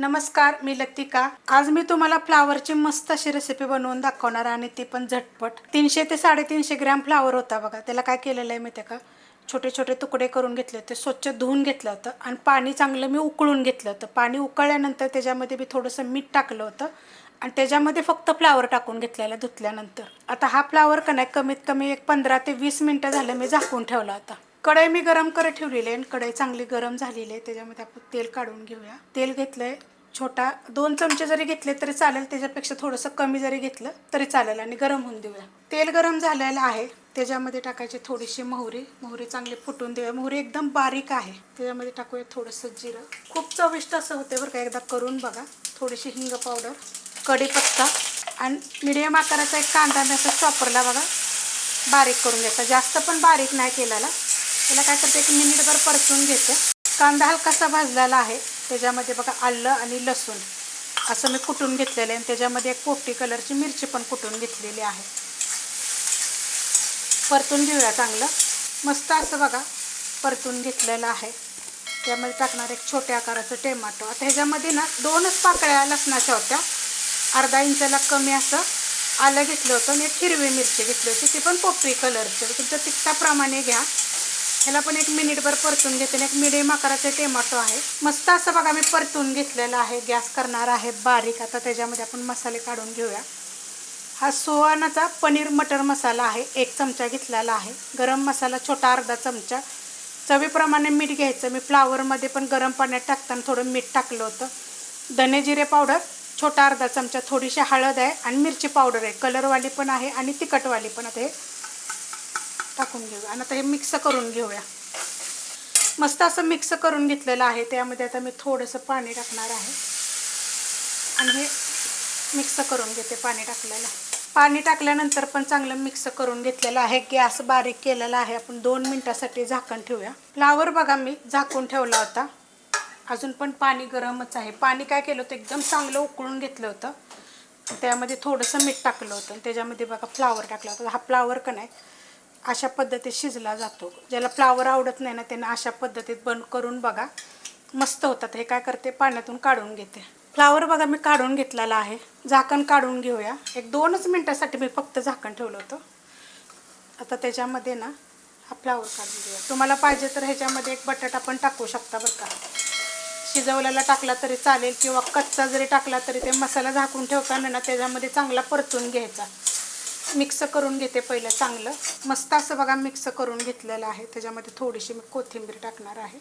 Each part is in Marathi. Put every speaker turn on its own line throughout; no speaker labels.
नमस्कार मी लतिका. आज मी तुम्हाला फ्लावरची मस्त अशी रेसिपी बनवून दाखवणार आणि ती पण झटपट. तीनशे ते साडेतीनशे ग्रॅम फ्लावर होता बघा. त्याला काय केलेलं आहे माहिती आहे का? छोटे छोटे तुकडे करून घेतले होते. स्वच्छ धुवून घेतलं होतं आणि पाणी चांगलं मी उकळून घेतलं होतं. पाणी उकळल्यानंतर त्याच्यामध्ये मी थोडंसं मीठ टाकलं होतं आणि त्याच्यामध्ये फक्त फ्लावर टाकून घेतलेला धुतल्यानंतर. आता हा फ्लावर का नाही कमीत कमी एक पंधरा ते वीस मिनटं झालं मी झाकून ठेवला होता. कढई मी गरम करत ठेवलेली आहे आणि कढई चांगली गरम झालेली आहे. त्याच्यामध्ये आपण तेल काढून घेऊया. तेल घेतलंय छोटा दोन चमचे जरी घेतले तरी चालेल. त्याच्यापेक्षा थोडंसं कमी जरी घेतलं तरी चालेल आणि गरम होऊन देऊया. तेल गरम झालेलं आहे. त्याच्यामध्ये टाकायची थोडीशी मोहरी. मोहरी चांगली फुटून देऊया. मोहरी एकदम बारीक आहे. त्याच्यामध्ये टाकूया थोडंसं जिरं. खूप चविष्ट असं होते बरं का. एकदा करून बघा. थोडीशी हिंग पावडर कढीपत्ता आणि मिडियम आकाराचा एक कांदा मी असं चॉपरला बघा बारीक करून घ्यायचा जास्त पण बारीक नाही केलेला. त्याला काय करते एक मिनिटभर परतून घेते. कांदा हलकासा भाजलेला आहे. त्याच्यामध्ये बघा आलं आणि लसूण. असं मी कुटून घेतलेलं आहे. आणि त्याच्यामध्ये एक पोपटी कलरची मिरची पण कुटून घेतलेली आहे. परतून घेऊया चांगलं. मस्त असं बघा परतून घेतलेलं आहे. त्यामध्ये टाकणार एक छोट्या आकाराचं टोमॅटो. आता ह्याच्यामध्ये ना दोनच पाकळ्या लसणाच्या होत्या. अर्धा इंचाला कमी असं आलं घेतलं होतं. आणि एक हिरवी मिरची घेतली होती. ती पण पोपटी कलरची. तुमच्या तिखटाप्रमाणे घ्या. ह्याला पण एक मिनिटभर परतून घेते एक मिडियम आकाराचे टोमॅटो आहे. मस्त असं बघा मी परतून घेतलेलं आहे. गॅस करणार आहे बारीक. आता त्याच्यामध्ये आपण मसाले काढून घेऊया. हा सुवर्णाचा पनीर मटर मसाला आहे. एक चमचा घेतलेला आहे. गरम मसाला छोटा अर्धा चमचा. चवीप्रमाणे मीठ घ्यायचं. मी फ्लावरमध्ये पण गरम पाण्यात टाकताना थोडं मीठ टाकलं होतं. धने जिरे पावडर छोटा अर्धा चमचा. थोडीशी हळद आहे आणि मिरची पावडर आहे. कलरवाली पण आहे आणि तिखटवाली पण आता हे टाकून घेऊया. आणि आता हे मिक्स करून घेऊया. मस्त असं मिक्स करून घेतलेलं आहे. त्यामध्ये आता मी थोडंसं पाणी टाकणार आहे. आणि हे मिक्स करून घेते पाणी टाकलेलं. पाणी टाकल्यानंतर पण चांगलं मिक्स करून घेतलेलं आहे. गॅस बारीक केलेला आहे. आपण दोन मिनटासाठी झाकण ठेवूया. फ्लावर बघा मी झाकून ठेवला होता. अजून पण पाणी गरमच आहे. पाणी काय केलं होतं? एकदम चांगलं उकळून घेतलं होतं. त्यामध्ये थोडंसं मीठ टाकलं होतं. त्याच्यामध्ये बघा फ्लावर टाकला होता. हा फ्लावर का नाही? अशा पद्धतीत शिजला जातो. ज्याला फ्लावर आवडत नाही ना त्यांना अशा पद्धतीत बंद करून बघा. मस्त होतात. हे काय करते? पाण्यातून काढून घेते. फ्लावर बघा मी काढून घेतलेला आहे. झाकण काढून घेऊया. एक दोनच मिनटासाठी मी फक्त झाकण ठेवलं होतं. आता त्याच्यामध्ये ना हा फ्लावर काढून घेऊया. तुम्हाला पाहिजे तर ह्याच्यामध्ये एक बटाटा पण टाकू शकता बरं का. शिजवलेला टाकला तरी चालेल किंवा कच्चा जरी टाकला तरी ते मसाला झाकून ठेवताना ना त्याच्यामध्ये चांगला परतून घ्यायचा. मिक्स करून घेते पहिलं चांगलं. मस्त असं बघा मिक्स करून घेतलेलं आहे. त्याच्यामध्ये थोडीशी मी कोथिंबीर टाकणार आहे.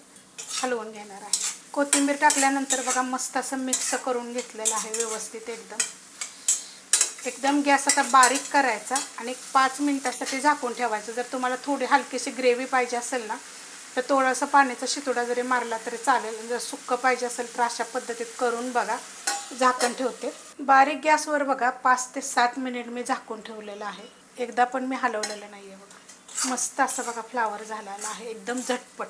हलवून घेणार आहे. कोथिंबीर टाकल्यानंतर बघा मस्त असं मिक्स करून घेतलेलं आहे व्यवस्थित एकदम. एकदम गॅस आता बारीक करायचा आणि एक पाच मिनटासाठी झाकून ठेवायचं. जर तुम्हाला थोडी हलकीशी ग्रेव्ही पाहिजे असेल ना तर थोडंसं पाण्याचा शितोडा जरी मारला तरी चालेल. जर सुक्कं पाहिजे असेल तर अशा पद्धतीत करून बघा. झाकण ठेवते. बारीक गॅसवर बघा पाच ते सात मिनिट मी झाकून ठेवलेलं आहे. एकदा पण मी हलवलेलं नाही आहे बघा. मस्त असं बघा फ्लावर झालेला आहे एकदम झटपट.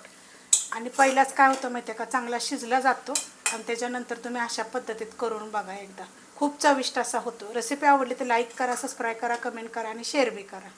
आणि पहिलाच काय होतं माहिती आहे का चांगला शिजला जातो आणि त्याच्यानंतर तुम्ही अशा पद्धतीत करून बघा एकदा. खूप चविष्ट असा होतो. रेसिपी आवडली तर लाईक करा सबस्क्राईब करा कमेंट करा आणि शेअर बी करा.